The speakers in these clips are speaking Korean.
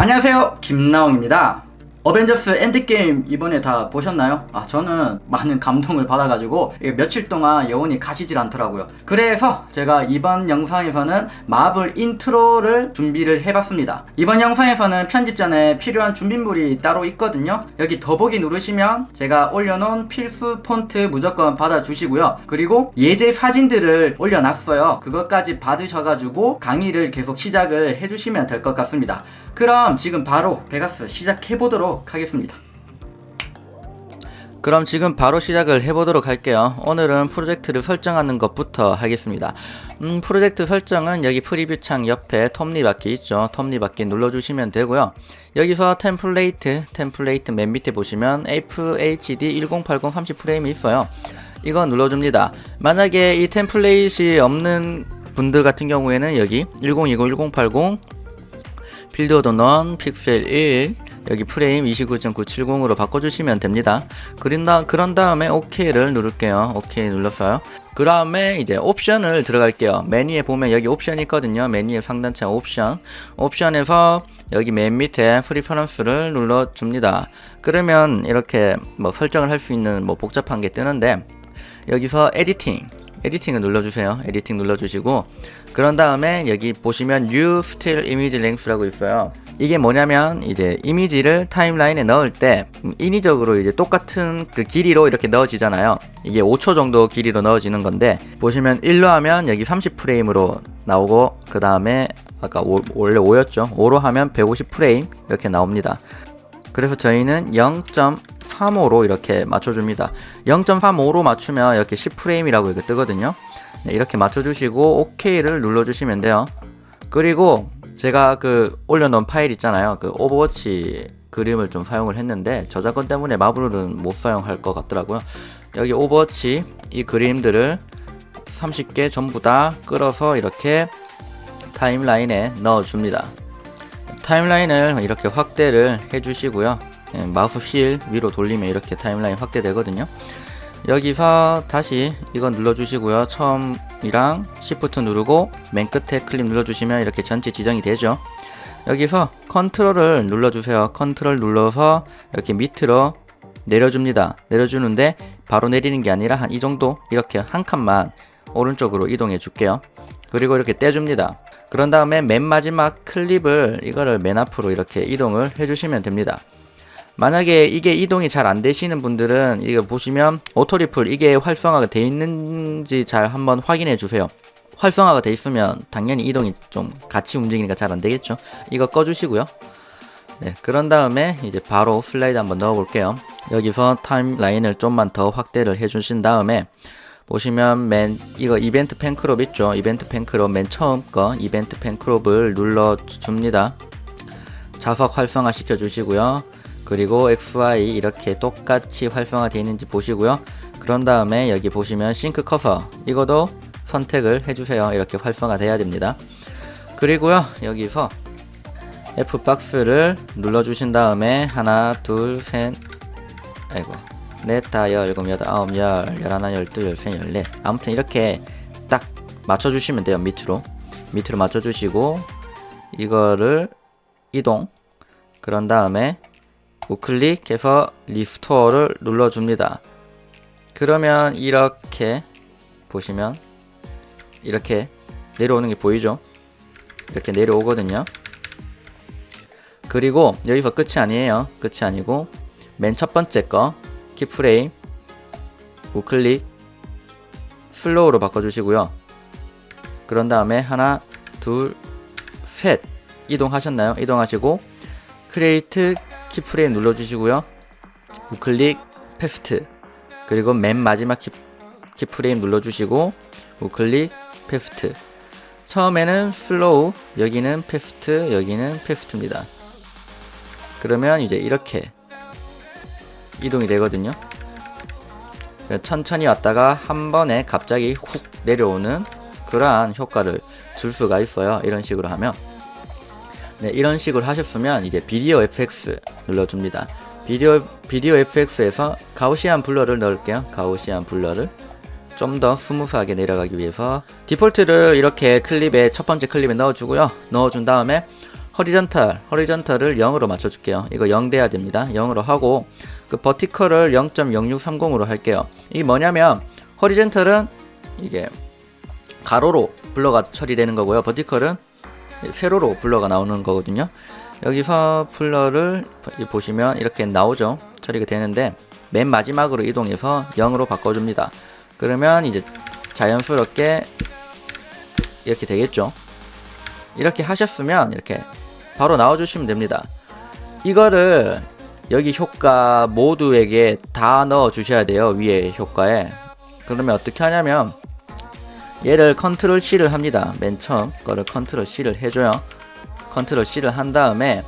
안녕하세요. 김나옹입니다 어벤져스 엔드게임 이번에 다 보셨나요? 아 저는 많은 감동을 받아가지고 며칠 동안 여운이 가시질 않더라고요. 그래서 제가 이번 영상에서는 마블 인트로를 준비를 해봤습니다. 이번 영상에서는 편집 전에 필요한 준비물이 따로 있거든요. 여기 더보기 누르시면 제가 올려놓은 필수 폰트 무조건 받아주시고요. 그리고 예제 사진들을 올려놨어요. 그것까지 받으셔가지고 강의를 계속 시작을 해주시면 될 것 같습니다. 그럼 지금 바로 베가스 시작해보도록 하겠습니다. 그럼 지금 바로 시작을 해보도록 할게요. 오늘은 프로젝트를 설정하는 것부터 하겠습니다. 음, 프로젝트 설정은 여기 프리뷰 창 옆에 톱니바퀴 있죠. 톱니바퀴 눌러주시면 되고요. 여기서 템플레이트, 템플레이트 맨 밑에 보시면 FHD 1080 30프레임이 있어요. 이거 눌러줍니다. 만약에 이 템플레이트이 없는 분들 같은 경우에는 여기 1020, 1080 필드 오더 넌 픽셀 1 여기 프레임 29.970으로 바꿔주시면 됩니다. 그린 다, 그런 다음에 OK를 누를게요. OK 눌렀어요. 그 다음에 이제 옵션을 들어갈게요. 메뉴에 보면 여기 옵션이 있거든요. 메뉴의 상단체 옵션. 옵션에서 여기 맨 밑에 프리퍼런스를 눌러줍니다. 그러면 이렇게 뭐 설정을 할 수 있는 뭐 복잡한 게 뜨는데 여기서 에디팅 에디팅을 눌러주세요. 에디팅 눌러주시고 그런 다음에 여기 보시면 New Still Image Length라고 있어요. 이게 뭐냐면 이제 이미지를 타임라인에 넣을 때 인위적으로 이제 똑같은 그 길이로 이렇게 넣어지잖아요. 이게 5초 정도 길이로 넣어지는 건데 보시면 1로 하면 여기 30프레임으로 나오고 그 다음에 아까 오, 원래 5였죠. 5로 하면 150프레임 이렇게 나옵니다. 그래서 저희는 0.35로 이렇게 맞춰줍니다. 0.35로 맞추면 이렇게 10프레임이라고 이렇게 뜨거든요. 네, 이렇게 맞춰주시고 OK를 눌러주시면 돼요. 그리고 제가 그 올려놓은 파일 있잖아요. 그 오버워치 그림을 좀 사용을 했는데 저작권 때문에 마블은 못 사용할 것 같더라고요. 여기 오버워치 이 그림들을 30개 전부 다 끌어서 이렇게 타임라인에 넣어줍니다. 타임라인을 이렇게 확대를 해주시고요. 예, 마우스 휠 위로 돌리면 이렇게 타임라인 확대되거든요. 여기서 다시 이거 눌러주시고요. 처음이랑 Shift 누르고 맨 끝에 클릭 눌러주시면 이렇게 전체 지정이 되죠. 여기서 컨트롤을 눌러주세요. 컨트롤 눌러서 이렇게 밑으로 내려줍니다. 내려주는데 바로 내리는 게 아니라 한 이 정도 이렇게 한 칸만 오른쪽으로 이동해 줄게요. 그리고 이렇게 떼줍니다. 그런 다음에 맨 마지막 클립을 이거를 맨 앞으로 이렇게 이동을 해주시면 됩니다. 만약에 이게 이동이 잘 안 되시는 분들은 이거 보시면 오토리플 이게 활성화가 되어 있는지 잘 한번 확인해 주세요. 활성화가 돼 있으면 당연히 이동이 좀 같이 움직이니까 잘 안 되겠죠. 이거 꺼주시고요. 네, 그런 다음에 이제 바로 슬라이드 한번 넣어 볼게요. 여기서 타임라인을 좀만 더 확대를 해 주신 다음에 보시면 맨 이거 이벤트 팬크롭 있죠 이벤트 팬크롭 맨 처음 거 이벤트 팬크롭을 눌러 줍니다 자석 활성화 시켜 주시고요 그리고 XY 이렇게 똑같이 활성화 되어 있는지 보시고요. 그런 다음에 여기 보시면 싱크 커서 이것도 선택을 해주세요. 이렇게 활성화 돼야 됩니다. 그리고요 여기서 F박스를 눌러 주신 다음에 하나 둘셋 아이고 넷, 다, 열, 일곱, 여덟, 아홉, 열, 열하나, 열둘, 열셋, 열넷. 아무튼 이렇게 딱 맞춰주시면 돼요 밑으로. 밑으로 맞춰주시고 이거를 이동. 그런 다음에 우클릭해서 리스토어를 눌러줍니다. 그러면 이렇게 보시면 이렇게 내려오는 게 보이죠? 이렇게 내려오거든요. 그리고 여기서 끝이 아니에요. 끝이 아니고 맨 첫 번째 거 키프레임 우클릭 슬로우로 바꿔주시고요. 그런 다음에 하나, 둘, 셋. 이동하셨나요? 이동하시고 크리에이트 키프레임 눌러주시고요. 우클릭 패스트 그리고 맨 마지막 키, 키프레임 눌러주시고 우클릭 패스트 처음에는 슬로우 여기는 패스트 여기는 패스트입니다. 그러면 이제 이렇게 이동이 되거든요. 천천히 왔다가 한 번에 갑자기 훅 내려오는 그러한 효과를 줄 수가 있어요. 이런 식으로 하면. 네, 이런 식으로 하셨으면 이제 비디오 FX 눌러줍니다. 비디오, 비디오 FX에서 가우시안 블러를 넣을게요. 가우시안 블러를. 좀 더 스무스하게 내려가기 위해서 디폴트를 이렇게 클립에 첫 번째 클립에 넣어주고요. 넣어준 다음에 허리전탈, 허리전탈을 0으로 맞춰줄게요. 이거 0 돼야 됩니다. 0으로 하고 그 버티컬을 0.0630으로 할게요. 이게 뭐냐면 허리전탈은 이게 가로로 블러가 처리되는 거고요. 버티컬은 세로로 블러가 나오는 거거든요. 여기서 블러를 보시면 이렇게 나오죠. 처리가 되는데 맨 마지막으로 이동해서 0으로 바꿔줍니다. 그러면 이제 자연스럽게 이렇게 되겠죠. 이렇게 하셨으면 이렇게 바로 나와주시면 됩니다. 이거를 여기 효과 모두에게 다 넣어 주셔야 돼요. 위에 효과에. 그러면 어떻게 하냐면 얘를 컨트롤 C를 합니다. 맨 처음 거를 컨트롤 C를 해줘요. 컨트롤 C를 한 다음에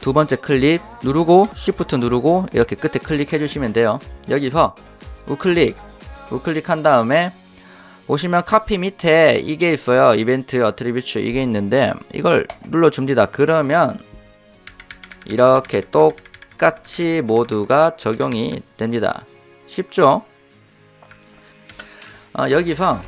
두 번째 클릭 누르고 Shift 누르고 이렇게 끝에 클릭해 주시면 돼요. 여기서 우클릭 우클릭 한 다음에 보시면 카피 밑에 이게 있어요. 이벤트 어트리뷰트 이게 있는데 이걸 눌러 줍니다. 그러면 이렇게 똑같이 모두가 적용이 됩니다. 쉽죠? 어, 여기서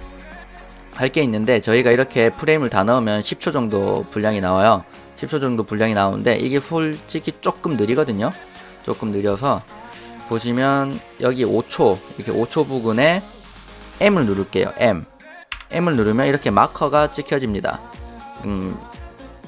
할 게 있는데 저희가 이렇게 프레임을 다 넣으면 10초 정도 분량이 나와요. 10초 정도 분량이 나오는데 이게 솔직히 조금 느리거든요. 조금 느려서 보시면 여기 5초 이렇게 5초 부근에 M을 누를게요. M. M을 누르면 이렇게 마커가 찍혀집니다. 음,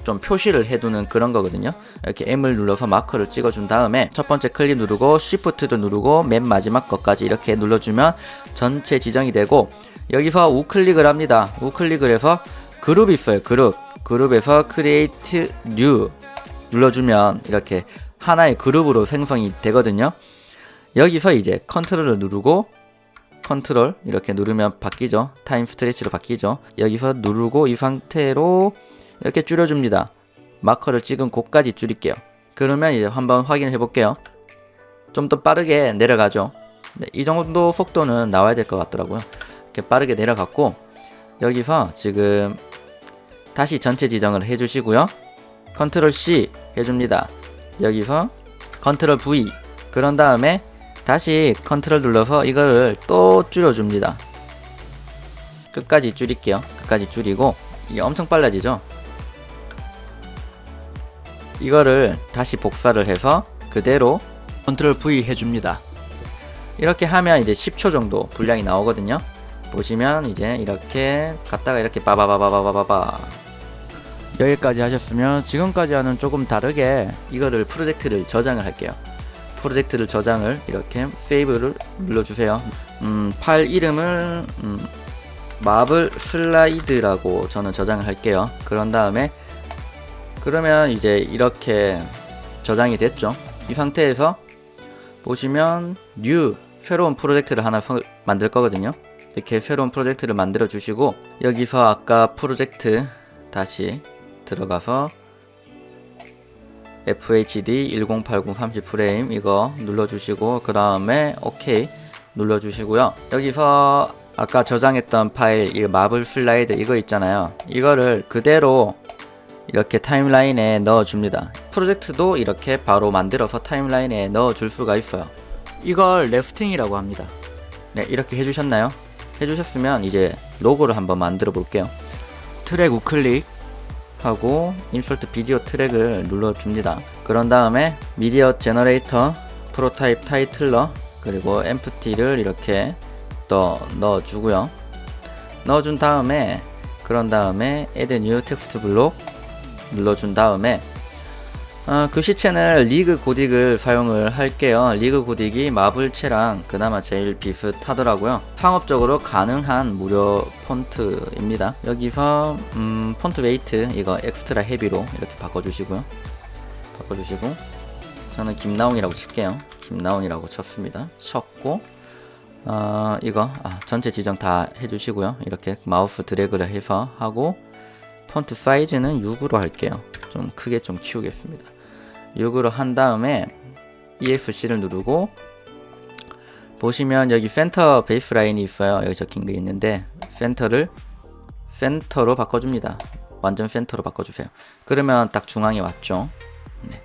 좀 표시를 해두는 그런 거거든요. 이렇게 M을 눌러서 마커를 찍어준 다음에 첫 번째 클릭 누르고 Shift도 누르고 맨 마지막 것까지 이렇게 눌러주면 전체 지정이 되고 여기서 우클릭을 합니다. 우클릭을 해서 그룹이 있어요. 그룹. 그룹에서 Create New 눌러주면 이렇게 하나의 그룹으로 생성이 되거든요. 여기서 이제 컨트롤을 누르고 컨트롤 이렇게 누르면 바뀌죠. 타임 스트레치로 바뀌죠. 여기서 누르고 이 상태로 이렇게 줄여줍니다. 마커를 찍은 곳까지 줄일게요. 그러면 이제 한번 확인해 볼게요. 좀 더 빠르게 내려가죠. 네, 이 정도 속도는 나와야 될 것 같더라고요. 이렇게 빠르게 내려갔고 여기서 지금 다시 전체 지정을 해주시고요. 컨트롤 C 해줍니다. 여기서 컨트롤 V 그런 다음에 다시 컨트롤 눌러서 이거를 또 줄여줍니다. 끝까지 줄일게요. 끝까지 줄이고 이게 엄청 빨라지죠. 이거를 다시 복사를 해서 그대로 컨트롤 V 해줍니다. 이렇게 하면 이제 10초 정도 분량이 나오거든요. 보시면 이제 이렇게 갔다가 이렇게 빠바바바바바바 여기까지 하셨으면 지금까지 하는 조금 다르게 이거를 프로젝트를 저장을 할게요. 프로젝트를 저장을 이렇게 세이브를 눌러주세요. 음, 파일 이름을 음, 마블 슬라이드라고 저는 저장을 할게요. 그런 다음에 그러면 이제 이렇게 저장이 됐죠. 이 상태에서 보시면 new 새로운 프로젝트를 하나 서, 만들 거거든요. 이렇게 새로운 프로젝트를 만들어 주시고 여기서 아까 프로젝트 다시 들어가서 FHD 1080 30 프레임 이거 눌러주시고 그 다음에 OK 눌러주시고요. 여기서 아까 저장했던 파일 이 마블 슬라이드 이거 있잖아요. 이거를 그대로 이렇게 타임라인에 넣어줍니다. 프로젝트도 이렇게 바로 만들어서 타임라인에 넣어줄 수가 있어요. 이걸 레프팅이라고 합니다. 네, 이렇게 해주셨나요? 해주셨으면 이제 로고를 한번 만들어 볼게요. 트랙 우클릭 하고 인설트 비디오 트랙을 눌러줍니다. 그런 다음에 미디어 제너레이터 프로타입 타이틀러 그리고 엠프티를 이렇게 또 넣어주고요. 넣어준 다음에 그런 다음에 add new text 블록 눌러준 다음에 어, 그 시체는 리그 고딕을 사용을 할게요. 리그 고딕이 마블체랑 그나마 제일 비슷하더라고요. 상업적으로 가능한 무료 폰트입니다. 여기서 음, 폰트 웨이트 이거 엑스트라 헤비로 이렇게 바꿔주시고요. 바꿔주시고 저는 김나온이라고 칠게요. 김나온이라고 쳤습니다. 쳤고 어, 이거 아, 전체 지정 다 해주시고요. 이렇게 마우스 드래그를 해서 하고 폰트 사이즈는 6으로 할게요. 좀 크게 좀 키우겠습니다. 6으로 한 다음에 ESC를 누르고 보시면 여기 센터 베이스 라인이 있어요. 여기 적힌 게 있는데 센터를 센터로 바꿔줍니다. 완전 센터로 바꿔주세요. 그러면 딱 중앙에 왔죠. 네.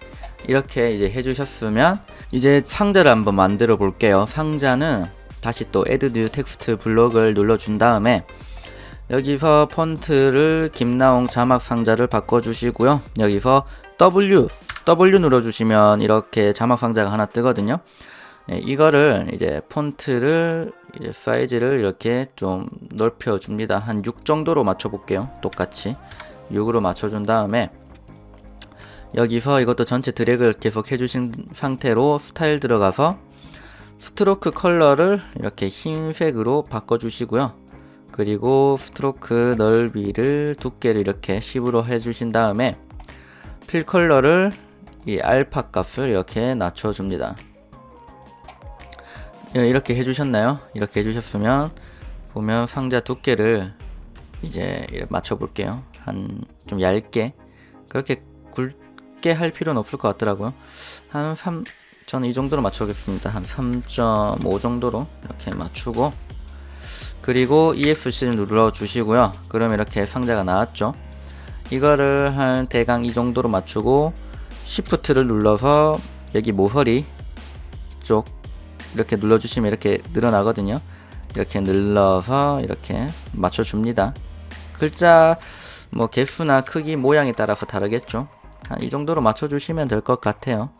이렇게 이제 해주셨으면 이제 상자를 한번 만들어 볼게요. 상자는 다시 또 Add New Text 블록을 눌러준 다음에 여기서 폰트를 김나홍 자막 상자를 바꿔주시고요. 여기서 W W 눌러주시면 이렇게 자막 상자가 하나 뜨거든요. 네, 이거를 이제 폰트를 이제 사이즈를 이렇게 좀 넓혀 줍니다. 한 6 정도로 맞춰 볼게요. 똑같이 6으로 맞춰 준 다음에 여기서 이것도 전체 드래그를 계속 해주신 상태로 스타일 들어가서 스트로크 컬러를 이렇게 흰색으로 바꿔주시고요. 그리고 스트로크 넓이를 두께를 이렇게 10으로 해주신 다음에 필 컬러를 이 알파 값을 이렇게 낮춰줍니다. 예, 이렇게 해주셨나요? 이렇게 해주셨으면 보면 상자 두께를 이제 맞춰 볼게요. 한 좀 얇게 그렇게 굵게 할 필요는 없을 것 같더라고요. 한 3, 저는 이 정도로 맞춰보겠습니다. 한 3.5 정도로 이렇게 맞추고 그리고 ESC를 눌러 주시고요. 그럼 이렇게 상자가 나왔죠. 이거를 한 대강 이 정도로 맞추고 Shift를 눌러서 여기 모서리 쪽 이렇게 눌러주시면 이렇게 늘어나거든요. 이렇게 눌러서 이렇게 맞춰줍니다. 글자 뭐 개수나 크기 모양에 따라서 다르겠죠. 한 이 정도로 맞춰주시면 될 것 같아요.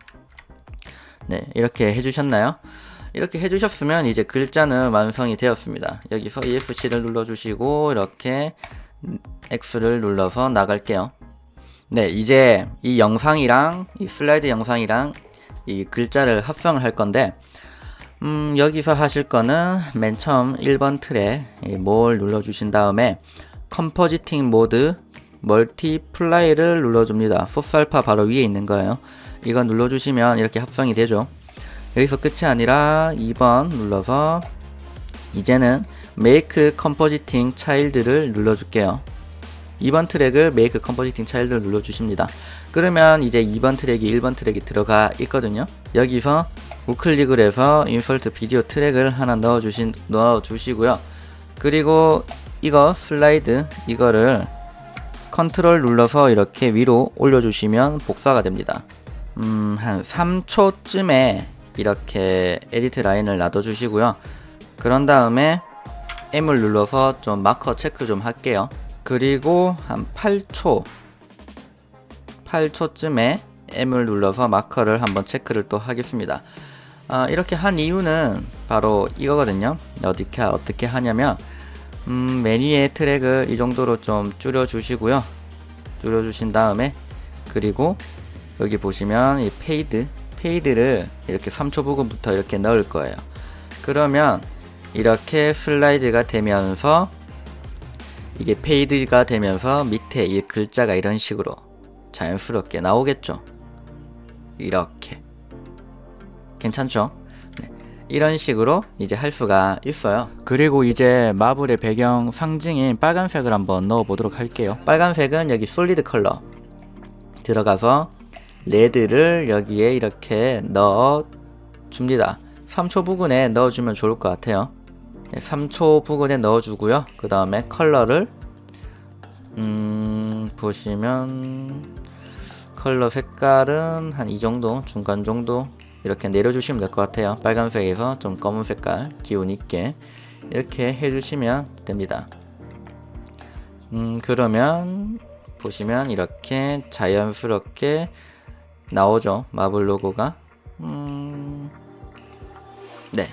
네, 이렇게 해주셨나요? 이렇게 해주셨으면 이제 글자는 완성이 되었습니다. 여기서 EFC를 눌러주시고 이렇게 X를 눌러서 나갈게요. 네, 이제 이 영상이랑 이 슬라이드 영상이랑 이 글자를 합성을 할 건데 음, 여기서 하실 거는 맨 처음 1번 틀에 뭘 눌러 주신 다음에 컴포지팅 모드 멀티플라이를 눌러줍니다. 소스 알파 바로 위에 있는 거예요. 이거 눌러주시면 이렇게 합성이 되죠. 여기서 끝이 아니라 2번 눌러서 이제는 Make Compositing Child를 눌러줄게요. 2번 트랙을 Make Compositing Child를 눌러주십니다. 그러면 이제 2번 트랙이 1번 트랙이 들어가 있거든요. 여기서 우클릭을 해서 Insert 비디오 트랙을 하나 넣어주신, 넣어주시고요. 그리고 이거 슬라이드 이거를 컨트롤 눌러서 이렇게 위로 올려주시면 복사가 됩니다. 음, 한 3초쯤에 이렇게 에디트 라인을 놔둬주시고요. 그런 다음에 M을 눌러서 좀 마커 체크 좀 할게요. 그리고 한 8초, 8초쯤에 M을 눌러서 마커를 한번 체크를 또 하겠습니다. 아, 이렇게 한 이유는 바로 이거거든요. 어떻게, 어떻게 하냐면, 음, 메뉴의 트랙을 이 정도로 좀 줄여 주시고요. 줄여 주신 다음에, 그리고 여기 보시면 이 페이드, 페이드를 이렇게 3초 부분부터 이렇게 넣을 거예요. 그러면 이렇게 슬라이드가 되면서 이게 페이드가 되면서 밑에 이 글자가 이런 식으로 자연스럽게 나오겠죠. 이렇게. 괜찮죠? 네. 이런 식으로 이제 할 수가 있어요. 그리고 이제 마블의 배경 상징인 빨간색을 한번 넣어 보도록 할게요. 빨간색은 여기 솔리드 컬러 들어가서 레드를 여기에 이렇게 넣어 줍니다. 3초 부근에 넣어주면 좋을 것 같아요. 네, 3초 부근에 넣어주고요. 그 다음에 컬러를 음, 보시면 컬러 색깔은 한 이 정도 중간 정도 이렇게 내려주시면 될 것 같아요. 빨간색에서 좀 검은 색깔 기운 있게 이렇게 해주시면 됩니다. 음, 그러면 보시면 이렇게 자연스럽게 나오죠. 마블 로고가. 음, 네.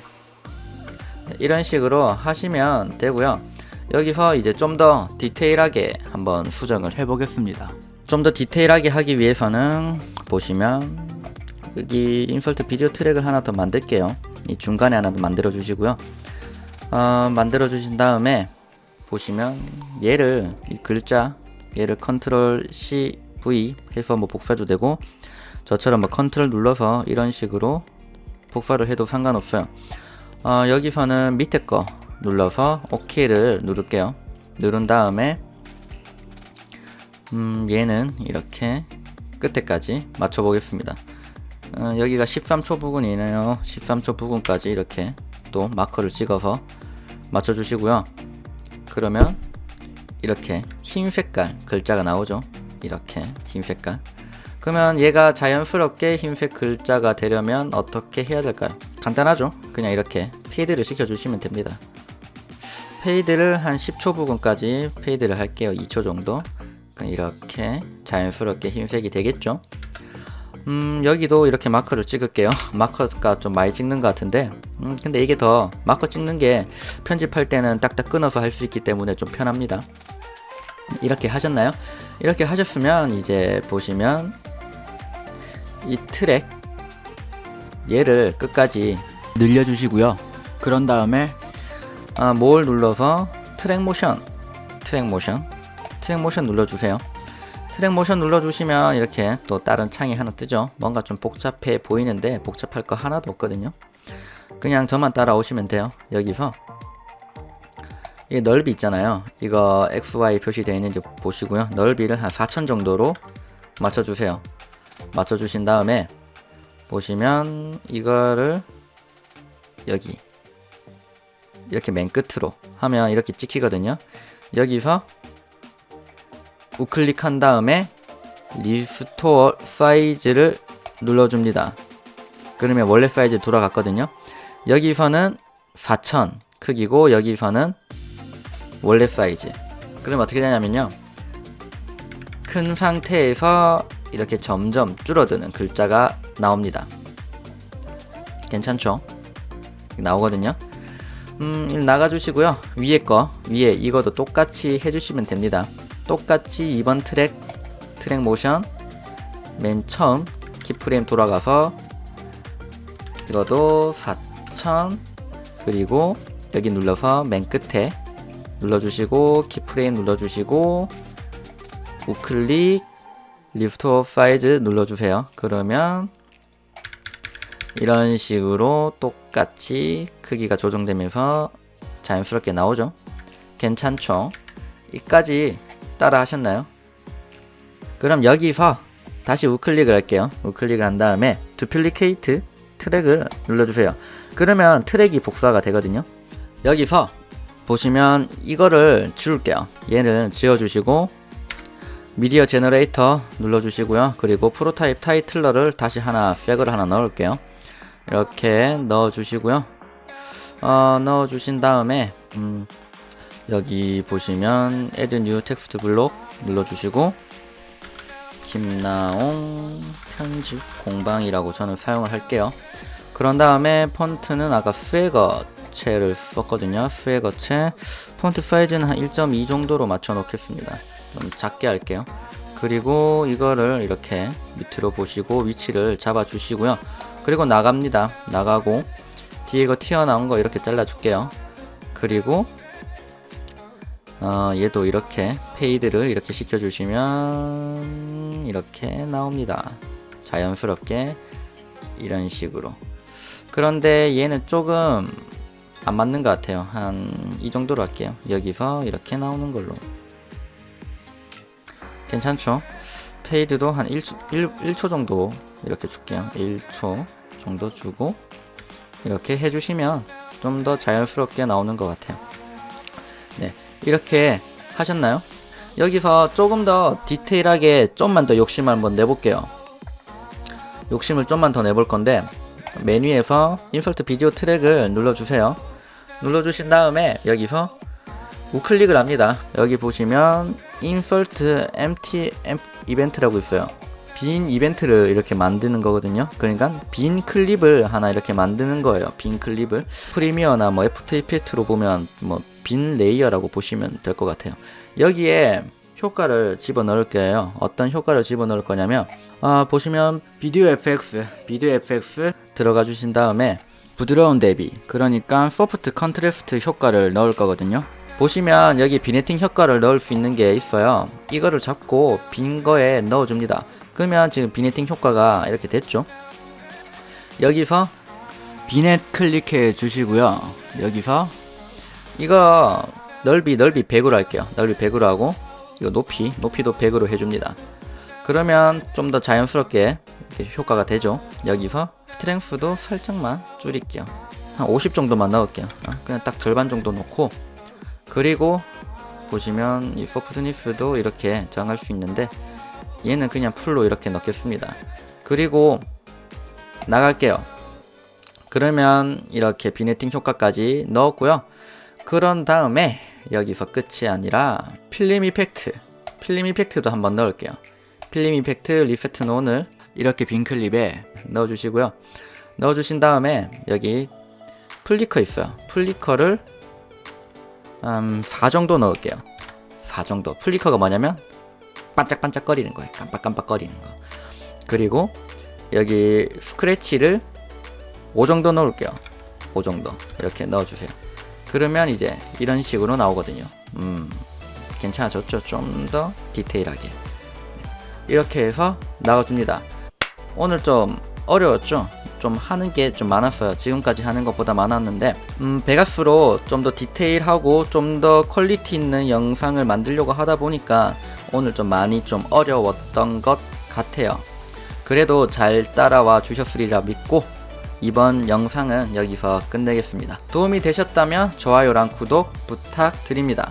이런 식으로 하시면 되고요. 여기서 이제 좀 더 디테일하게 한번 수정을 해 보겠습니다. 좀 더 디테일하게 하기 위해서는 보시면 여기 인설트 비디오 트랙을 하나 더 만들게요. 이 중간에 하나 더 만들어 주시고요. 어, 만들어 주신 다음에 보시면 얘를 이 글자 얘를 컨트롤 C V 해서 뭐 복사도 되고 저처럼 뭐 컨트롤 눌러서 이런 식으로 복사를 해도 상관없어요. 어, 여기서는 밑에 거 눌러서 OK를 누를게요. 누른 다음에 음, 얘는 이렇게 끝에까지 맞춰 보겠습니다. 어, 여기가 13초 부분이네요. 13초 부분까지 이렇게 또 마커를 찍어서 맞춰 주시고요. 그러면 이렇게 흰 색깔 글자가 나오죠. 이렇게 흰 색깔. 그러면 얘가 자연스럽게 흰색 글자가 되려면 어떻게 해야 될까요? 간단하죠? 그냥 이렇게 피드를 시켜주시면 됩니다. 페이드를 한 10초 부분까지 페이드를 할게요. 2초 정도. 이렇게 자연스럽게 흰색이 되겠죠. 음, 여기도 이렇게 마커를 찍을게요. 마커가 좀 많이 찍는 것 같은데, 음, 근데 이게 더 마커 찍는 게 편집할 때는 딱딱 끊어서 할 수 있기 때문에 좀 편합니다. 이렇게 하셨나요? 이렇게 하셨으면 이제 보시면 이 트랙 얘를 끝까지 늘려주시고요. 그런 다음에 아, 뭘 눌러서 트랙 모션, 트랙 모션, 트랙 모션 눌러주세요. 트랙 모션 눌러주시면 이렇게 또 다른 창이 하나 뜨죠. 뭔가 좀 복잡해 보이는데 복잡할 거 하나도 없거든요. 그냥 저만 따라오시면 돼요. 여기서 이 넓이 있잖아요. 이거 XY 표시되어 있는지 보시고요. 넓이를 한 4천 정도로 맞춰주세요. 맞춰주신 다음에 보시면 이거를 여기 이렇게 맨 끝으로 하면 이렇게 찍히거든요. 여기서 우클릭한 다음에 리스토어 사이즈를 눌러줍니다. 그러면 원래 사이즈 돌아갔거든요. 여기서는 4000 크기고 여기서는 원래 사이즈. 그러면 어떻게 되냐면요. 큰 상태에서 이렇게 점점 줄어드는 글자가 나옵니다. 괜찮죠? 나오거든요. 음, 일 나가주시고요. 위에 거, 위에 이것도 똑같이 해주시면 됩니다. 똑같이 이번 트랙, 트랙 모션, 맨 처음 키프레임 돌아가서 이것도 4000 그리고 여기 눌러서 맨 끝에 눌러주시고 키프레임 눌러주시고 우클릭 리프트 업 사이즈 눌러주세요. 그러면 이런 식으로 똑같이 크기가 조정되면서 자연스럽게 나오죠. 괜찮죠? 이까지 따라 하셨나요? 그럼 여기서 다시 우클릭을 할게요. 우클릭을 한 다음에 두플리케이트 트랙을 눌러주세요. 그러면 트랙이 복사가 되거든요. 여기서 보시면 이거를 지울게요. 얘는 지워주시고 미디어 제너레이터 눌러주시고요. 그리고 프로타입 타이틀러를 다시 하나 팩을 하나 넣을게요. 이렇게 넣어주시고요. 어, 넣어주신 다음에 음, 여기 보시면 add new text 블록 눌러주시고 김나옹 편집 공방이라고 저는 사용을 할게요. 그런 다음에 폰트는 아까 스웨거체를 썼거든요. 스웨거체 폰트 사이즈는 한 1.2 정도로 맞춰 놓겠습니다. 좀 작게 할게요. 그리고 이거를 이렇게 밑으로 보시고 위치를 잡아 주시고요. 그리고 나갑니다. 나가고 뒤에 이거 튀어나온 거 이렇게 잘라 줄게요. 그리고 어, 얘도 이렇게 페이드를 이렇게 시켜주시면 이렇게 나옵니다. 자연스럽게 이런 식으로. 그런데 얘는 조금 안 맞는 것 같아요. 한 이 정도로 할게요. 여기서 이렇게 나오는 걸로. 괜찮죠? 페이드도 한 1초, 1, 1초 정도 이렇게 줄게요. 1초 정도 주고 이렇게 해주시면 좀 더 자연스럽게 나오는 것 같아요. 네, 이렇게 하셨나요? 여기서 조금 더 디테일하게 좀만 더 욕심을 한번 내볼게요. 욕심을 좀만 더 내볼 건데 메뉴에서 인설트 비디오 트랙을 눌러주세요. 눌러주신 다음에 여기서 우클릭을 합니다. 여기 보시면 인설트 empty 이벤트라고 있어요. 빈 이벤트를 이렇게 만드는 거거든요. 그러니까 빈 클립을 하나 이렇게 만드는 거예요. 빈 클립을 프리미어나 뭐 애프터 이펙트로 보면 뭐 빈 레이어라고 보시면 될 것 같아요. 여기에 효과를 집어넣을 거예요. 어떤 효과를 집어넣을 거냐면 아, 보시면 비디오 FX, 비디오 FX 들어가 주신 다음에 부드러운 대비, 그러니까 소프트 컨트래스트 효과를 넣을 거거든요. 보시면 여기 비네팅 효과를 넣을 수 있는 게 있어요. 이거를 잡고 빈 거에 넣어줍니다. 그러면 지금 비네팅 효과가 이렇게 됐죠. 여기서 비넷 클릭해 주시고요. 여기서 이거 넓이 넓이 100으로 할게요. 넓이 100으로 하고 이거 높이 높이도 100으로 해줍니다. 그러면 좀 더 자연스럽게 효과가 되죠. 여기서 스트렝스도 살짝만 줄일게요. 한 50 정도만 넣을게요. 어, 그냥 딱 절반 정도 놓고 그리고 보시면 이 소프트니스도 이렇게 정할 수 있는데 얘는 그냥 풀로 이렇게 넣겠습니다. 그리고 나갈게요. 그러면 이렇게 비네팅 효과까지 넣었고요. 그런 다음에 여기서 끝이 아니라 필름 이펙트 필름 이펙트도 한번 넣을게요 필름 이펙트 리세트 논을 이렇게 빈 클립에 넣어주시고요 넣어주신 다음에 여기 플리커 있어요 플리커를 음, 4 정도 넣을게요 4 정도 플리커가 뭐냐면 반짝반짝거리는 거예요. 깜빡깜빡거리는 거. 그리고 여기 스크래치를 5 정도 넣을게요. 5 정도. 이렇게 넣어주세요. 그러면 이제 이런 식으로 나오거든요. 음 괜찮아졌죠? 좀 더 디테일하게. 이렇게 해서 나와줍니다. 오늘 좀 어려웠죠? 좀 하는 게 좀 많았어요. 지금까지 하는 것보다 많았는데 음 베가스로 좀 더 디테일하고 좀 더 퀄리티 있는 영상을 만들려고 하다 보니까 오늘 좀 많이 좀 어려웠던 것 같아요 그래도 잘 따라와 주셨으리라 믿고 이번 영상은 여기서 끝내겠습니다. 도움이 되셨다면 좋아요랑 구독 부탁드립니다.